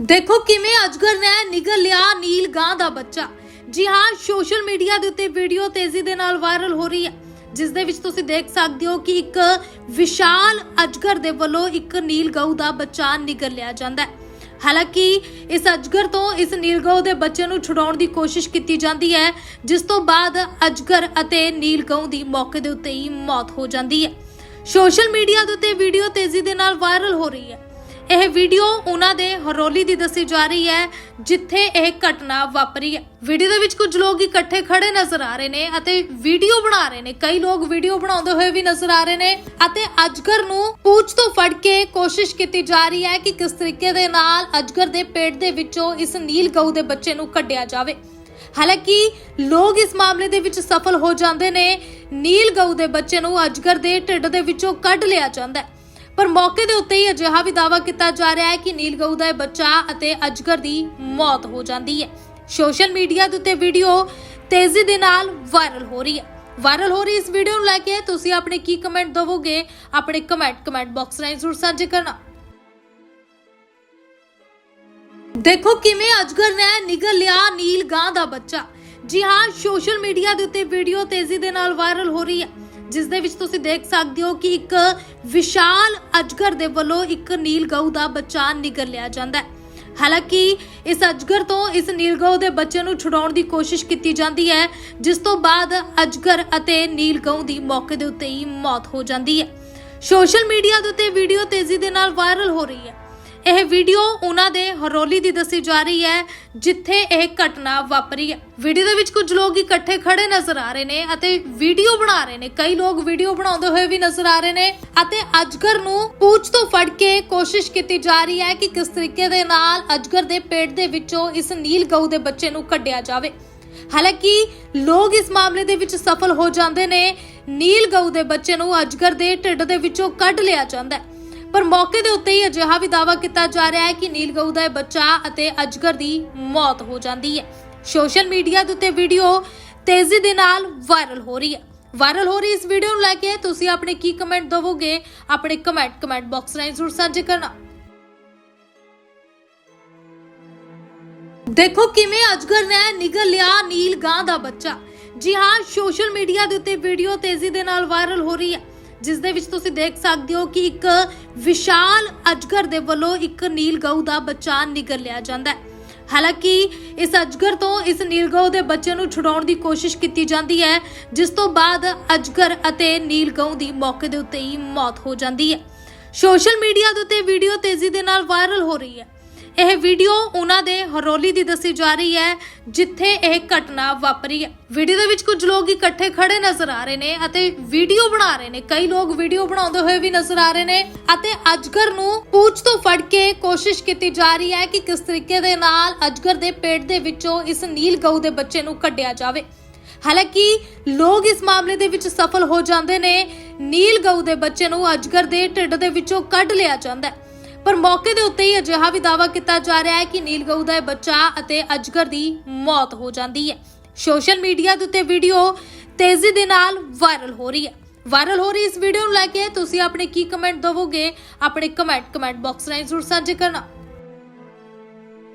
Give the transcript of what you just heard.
ਦੇਖੋ ਕਿਵੇਂ ਅਜਗਰ ਨੇ ਨਿਗਲ ਲਿਆ ਨੀਲ ਗਾਂ ਦਾ ਬੱਚਾ। ਜੀ ਹਾਂ ਸੋਸ਼ਲ ਮੀਡੀਆ ਦੇ ਉੱਤੇ ਵੀਡੀਓ ਤੇਜ਼ੀ ਦੇ ਨਾਲ ਵਾਇਰਲ ਹੋ ਰਹੀ ਹੈ। ਜਿਸ ਦੇ ਵਿੱਚ ਤੁਸੀਂ ਦੇਖ ਸਕਦੇ ਹੋ ਕਿ ਇੱਕ ਵਿਸ਼ਾਲ ਅਜਗਰ ਦੇ ਵੱਲੋਂ ਇੱਕ ਨੀਲ ਗਊ ਦਾ ਬੱਚਾ ਨਿਗਲ ਲਿਆ ਜਾਂਦਾ ਹੈ। ਹਾਲਾਂਕਿ ਇਸ ਅਜਗਰ ਤੋਂ ਇਸ ਨੀਲ ਗਊ ਦੇ ਬੱਚੇ ਨੂੰ ਛੁਡਾਉਣ ਦੀ ਕੋਸ਼ਿਸ਼ ਕੀਤੀ ਜਾਂਦੀ ਹੈ, ਜਿਸ ਤੋਂ ਬਾਅਦ ਅਜਗਰ ਅਤੇ ਨੀਲ ਗਊ ਦੀ ਮੌਕੇ ਦੇ ਉੱਤੇ ਹੀ ਮੌਤ ਹੋ ਜਾਂਦੀ ਹੈ। ਸੋਸ਼ਲ ਮੀਡੀਆ ਦੇ ਉੱਤੇ ਵੀਡੀਓ ਤੇਜ਼ੀ ਦੇ ਨਾਲ ਵਾਇਰਲ ਹੋ ਰਹੀ ਹੈ। ਇਹ ਵੀਡੀਓ ਉਹਨਾਂ ਦੇ ਹਰੋਲੀ ਦੀ ਦੱਸੀ ਜਾ ਰਹੀ ਹੈ, ਜਿੱਥੇ ਇਹ ਘਟਨਾ ਵਾਪਰੀ ਹੈ। ਵੀਡੀਓ ਦੇ ਵਿੱਚ ਕੁਝ ਲੋਕ ਇਕੱਠੇ ਖੜੇ ਨਜ਼ਰ ਆ ਰਹੇ ਨੇ ਅਤੇ ਵੀਡੀਓ ਬਣਾ ਰਹੇ ਨੇ। ਕਈ ਲੋਕ ਵੀਡੀਓ ਬਣਾਉਂਦੇ ਹੋਏ ਵੀ ਨਜ਼ਰ ਆ ਰਹੇ ਨੇ ਅਤੇ ਅਜਗਰ ਨੂੰ ਪੂਛ ਤੋਂ ਫੜ ਕੇ ਕੋਸ਼ਿਸ਼ ਕੀਤੀ ਜਾ ਰਹੀ ਹੈ ਕਿ ਕਿਸ ਤਰੀਕੇ ਦੇ ਨਾਲ ਅਜਗਰ ਦੇ ਪੇਟ ਦੇ ਵਿੱਚੋਂ ਇਸ ਨੀਲ ਗਊ ਦੇ ਬੱਚੇ ਨੂੰ ਕੱਢਿਆ ਜਾਵੇ। ਹਾਲਾਂਕਿ ਲੋਕ ਇਸ ਮਾਮਲੇ ਦੇ ਵਿੱਚ ਸਫਲ ਹੋ ਜਾਂਦੇ ਨੇ। ਨੀਲ ਗਊ ਦੇ ਬੱਚੇ ਨੂੰ ਅਜਗਰ ਦੇ ਢਿੱਡ ਦੇ ਵਿੱਚੋਂ ਕੱਢ ਲਿਆ ਜਾਂਦਾ ਹੈ। ਪਰ ਮੌਕੇ ਦੇ ਉੱਤੇ ਹੀ ਅਜਿਹਾ ਵੀ ਦਾਅਵਾ ਕੀਤਾ ਜਾ ਰਿਹਾ ਹੈ ਕਿ ਨੀਲ ਗਊ ਦਾ ਇਹ ਬੱਚਾ ਅਤੇ ਅਜਗਰ ਦੀ ਮੌਤ ਹੋ ਜਾਂਦੀ ਹੈ। ਸੋਸ਼ਲ ਮੀਡੀਆ ਦੇ ਉੱਤੇ ਵੀਡੀਓ ਤੇਜ਼ੀ ਦੇ ਨਾਲ ਵਾਇਰਲ ਹੋ ਰਹੀ ਹੈ। ਵਾਇਰਲ ਹੋ ਰਹੀ ਇਸ ਵੀਡੀਓ ਨੂੰ ਲੈ ਕੇ ਤੁਸੀਂ ਆਪਣੇ ਕੀ ਕਮੈਂਟ ਦਵੋਗੇ? ਆਪਣੇ ਕਮੈਂਟ ਕਮੈਂਟ ਬਾਕਸ ਰਾਹੀਂ ਜ਼ਰੂਰ ਸਾਂਝੇ ਕਰਨਾ। ਦੇਖੋ ਕਿਵੇਂ ਅਜਗਰ ਨੇ ਨਿਗਲ ਲਿਆ ਨੀਲ ਗਾਂ ਦਾ ਬੱਚਾ। ਜੀ ਹਾਂ, ਸੋਸ਼ਲ ਮੀਡੀਆ ਦੇ ਉੱਤੇ ਵੀਡੀਓ ਤੇਜ਼ੀ ਦੇ ਨਾਲ ਵਾਇਰਲ ਹੋ ਰਹੀ ਹੈ। ਜਿਸ ਦੇ ਵਿੱਚ ਤੁਸੀਂ ਦੇਖ ਸਕਦੇ ਹੋ ਕਿ ਇੱਕ ਵਿਸ਼ਾਲ ਅਜਗਰ ਦੇ ਵੱਲੋਂ ਇੱਕ ਨੀਲ ਗਊ ਦਾ ਬੱਚਾ ਨਿਗਲ ਲਿਆ ਜਾਂਦਾ ਹੈ। ਹਾਲਾਂਕਿ ਇਸ ਅਜਗਰ ਤੋਂ ਇਸ ਨੀਲ ਗਊ ਦੇ ਬੱਚੇ ਨੂੰ ਛੁਡਾਉਣ ਦੀ ਕੋਸ਼ਿਸ਼ ਕੀਤੀ ਜਾਂਦੀ ਹੈ, ਜਿਸ ਤੋਂ ਬਾਅਦ ਅਜਗਰ ਅਤੇ ਨੀਲ ਗਊ ਦੀ ਮੌਕੇ ਦੇ ਉੱਤੇ ਹੀ ਮੌਤ ਹੋ ਜਾਂਦੀ ਹੈ। ਸੋਸ਼ਲ ਮੀਡੀਆ ਦੇ ਉੱਤੇ ਵੀਡੀਓ ਤੇਜ਼ੀ ਦੇ ਨਾਲ ਵਾਇਰਲ ਹੋ ਰਹੀ ਹੈ। ਇਹ ਵੀਡੀਓ ਉਹਨਾਂ ਦੇ ਹਰੋਲੀ ਦੀ ਦੱਸੀ ਜਾ ਰਹੀ ਹੈ, ਜਿੱਥੇ ਇਹ ਘਟਨਾ ਵਾਪਰੀ ਹੈ। ਵੀਡੀਓ ਦੇ ਵਿੱਚ ਕੁਝ ਲੋਕ ਇਕੱਠੇ ਖੜੇ ਨਜ਼ਰ ਆ ਰਹੇ ਨੇ ਅਤੇ ਵੀਡੀਓ ਬਣਾ ਰਹੇ ਨੇ। ਕਈ ਲੋਕ ਵੀਡੀਓ ਬਣਾਉਂਦੇ ਹੋਏ ਵੀ ਨਜ਼ਰ ਆ ਰਹੇ ਨੇ ਅਤੇ ਅਜਗਰ ਨੂੰ ਪੂਛ ਤੋਂ ਫੜ ਕੇ ਕੋਸ਼ਿਸ਼ ਕੀਤੀ ਜਾ ਰਹੀ ਹੈ ਕਿ ਕਿਸ ਤਰੀਕੇ ਦੇ ਨਾਲ ਅਜਗਰ ਦੇ ਪੇਟ ਦੇ ਵਿੱਚੋਂ ਇਸ ਨੀਲ ਗਊ ਦੇ ਬੱਚੇ ਨੂੰ ਕੱਢਿਆ ਜਾਵੇ। ਹਾਲਾਂਕਿ ਲੋਕ ਇਸ ਮਾਮਲੇ ਦੇ ਵਿੱਚ ਸਫਲ ਹੋ ਜਾਂਦੇ ਨੇ। ਨੀਲ ਗਊ ਦੇ ਬੱਚੇ ਨੂੰ ਅਜਗਰ ਦੇ ਢਿੱਡ ਦੇ ਵਿੱਚੋਂ ਕੱਢ ਲਿਆ ਜਾਂਦਾ ਹੈ। ਪਰ ਮੌਕੇ ਦੇ ਉੱਤੇ ਹੀ ਅਜਿਹਾ ਵੀ ਦਾਅਵਾ ਕੀਤਾ ਜਾ ਰਿਹਾ ਹੈ ਕਿ ਨੀਲ ਗਊ ਦਾ ਇਹ ਬੱਚਾ ਅਤੇ ਅਜਗਰ ਦੀ ਮੌਤ ਹੋ ਜਾਂਦੀ ਹੈ। ਸੋਸ਼ਲ ਮੀਡੀਆ ਦੇ ਉੱਤੇ ਵੀਡੀਓ ਤੇਜ਼ੀ ਦੇ ਨਾਲ ਵਾਇਰਲ ਹੋ ਰਹੀ ਹੈ। ਵਾਇਰਲ ਹੋ ਰਹੀ ਇਸ ਵੀਡੀਓ ਨੂੰ ਲੈ ਕੇ ਤੁਸੀਂ ਆਪਣੇ ਕੀ ਕਮੈਂਟ ਦਵੋਗੇ? ਆਪਣੇ ਕਮੈਂਟ ਕਮੈਂਟ ਬਾਕਸ ਰਾਹੀਂ ਜ਼ਰੂਰ ਸਾਂਝੇ ਕਰਨਾ। ਦੇਖੋ ਕਿਵੇਂ ਅਜਗਰ ਨੇ ਨਿਗਲ ਲਿਆ ਨੀਲ ਗਾਂ ਦਾ ਬੱਚਾ। ਜੀ ਹਾਂ, ਸੋਸ਼ਲ ਮੀਡੀਆ ਦੇ ਉੱਤੇ ਵੀਡੀਓ ਤੇਜ਼ੀ ਦੇ ਨਾਲ ਵਾਇਰਲ ਹੋ ਰਹੀ ਹੈ। ਜਿਸ ਦੇ ਵਿੱਚ ਤੁਸੀਂ ਦੇਖ ਸਕਦੇ ਹੋ ਕਿ ਇੱਕ ਵਿਸ਼ਾਲ ਅਜਗਰ ਦੇ ਵੱਲੋਂ ਇੱਕ ਨੀਲ ਗਊ ਦਾ ਬੱਚਾ ਨਿਗਲ ਲਿਆ ਜਾਂਦਾ ਹੈ। ਹਾਲਾਂਕਿ ਇਸ ਅਜਗਰ ਤੋਂ ਇਸ ਨੀਲ ਗਊ ਦੇ ਬੱਚੇ ਨੂੰ ਛੁਡਾਉਣ ਦੀ ਕੋਸ਼ਿਸ਼ ਕੀਤੀ ਜਾਂਦੀ ਹੈ, ਜਿਸ ਤੋਂ ਬਾਅਦ ਅਜਗਰ ਅਤੇ ਨੀਲ ਗਊ ਦੀ ਮੌਕੇ ਦੇ ਉੱਤੇ ਹੀ ਮੌਤ ਹੋ ਜਾਂਦੀ ਹੈ। ਸੋਸ਼ਲ ਮੀਡੀਆ ਦੇ ਉੱਤੇ ਵੀਡੀਓ ਤੇਜ਼ੀ ਦੇ ਨਾਲ ਵਾਇਰਲ ਹੋ ਰਹੀ ਹੈ। ਇਹ ਵੀਡੀਓ ਉਹਨਾਂ ਦੇ ਹਰੋਲੀ ਦੀ ਦੱਸੀ ਜਾ ਰਹੀ ਹੈ, ਜਿੱਥੇ ਇਹ ਘਟਨਾ ਵਾਪਰੀ ਹੈ। ਵੀਡੀਓ ਦੇ ਵਿੱਚ ਕੁਝ ਲੋਕ ਇਕੱਠੇ ਖੜੇ ਨਜ਼ਰ ਆ ਰਹੇ ਨੇ ਅਤੇ ਵੀਡੀਓ ਬਣਾ ਰਹੇ ਨੇ। ਕਈ ਲੋਕ ਵੀਡੀਓ ਬਣਾਉਂਦੇ ਹੋਏ ਵੀ ਨਜ਼ਰ ਆ ਰਹੇ ਨੇ ਅਤੇ ਅਜਗਰ ਨੂੰ ਪੂਛ ਤੋਂ ਫੜ ਕੇ ਕੋਸ਼ਿਸ਼ ਕੀਤੀ ਜਾ ਰਹੀ ਹੈ ਕਿ ਕਿਸ ਤਰੀਕੇ ਦੇ ਨਾਲ ਅਜਗਰ ਦੇ ਪੇਟ ਦੇ ਵਿੱਚੋਂ ਇਸ ਨੀਲ ਗਊ ਦੇ ਬੱਚੇ ਨੂੰ ਕੱਢਿਆ ਜਾਵੇ। ਹਾਲਾਂਕਿ ਲੋਕ ਇਸ ਮਾਮਲੇ ਦੇ ਵਿੱਚ ਸਫਲ ਹੋ ਜਾਂਦੇ ਨੇ। ਨੀਲ ਗਊ ਦੇ ਬੱਚੇ ਨੂੰ ਅਜਗਰ ਦੇ ਢਿੱਡ ਦੇ ਵਿੱਚੋਂ ਕੱਢ ਲਿਆ ਜਾਂਦਾ ਹੈ। ਪਰ ਮੌਕੇ ਦੇ ਉੱਤੇ ਹੀ ਅਜਿਹਾ ਵੀ ਦਾਅਵਾ ਕੀਤਾ ਜਾ ਰਿਹਾ ਹੈ ਕਿ ਨੀਲ ਗਊ ਦਾ ਇਹ ਬੱਚਾ ਅਤੇ ਅਜਗਰ ਦੀ ਮੌਤ ਹੋ ਜਾਂਦੀ ਹੈ। ਸੋਸ਼ਲ ਮੀਡੀਆ ਦੇ ਉੱਤੇ ਵੀਡੀਓ ਤੇਜ਼ੀ ਦੇ ਨਾਲ ਵਾਇਰਲ ਹੋ ਰਹੀ ਹੈ। ਵਾਇਰਲ ਹੋ ਰਹੀ ਇਸ ਵੀਡੀਓ ਨੂੰ ਲੈ ਕੇ ਤੁਸੀਂ ਆਪਣੇ ਕੀ ਕਮੈਂਟ ਦਵੋਗੇ? ਆਪਣੇ ਕਮੈਂਟ ਕਮੈਂਟ ਬਾਕਸ ਰਾਹੀਂ ਜ਼ਰੂਰ ਸਾਂਝੇ ਕਰਨਾ।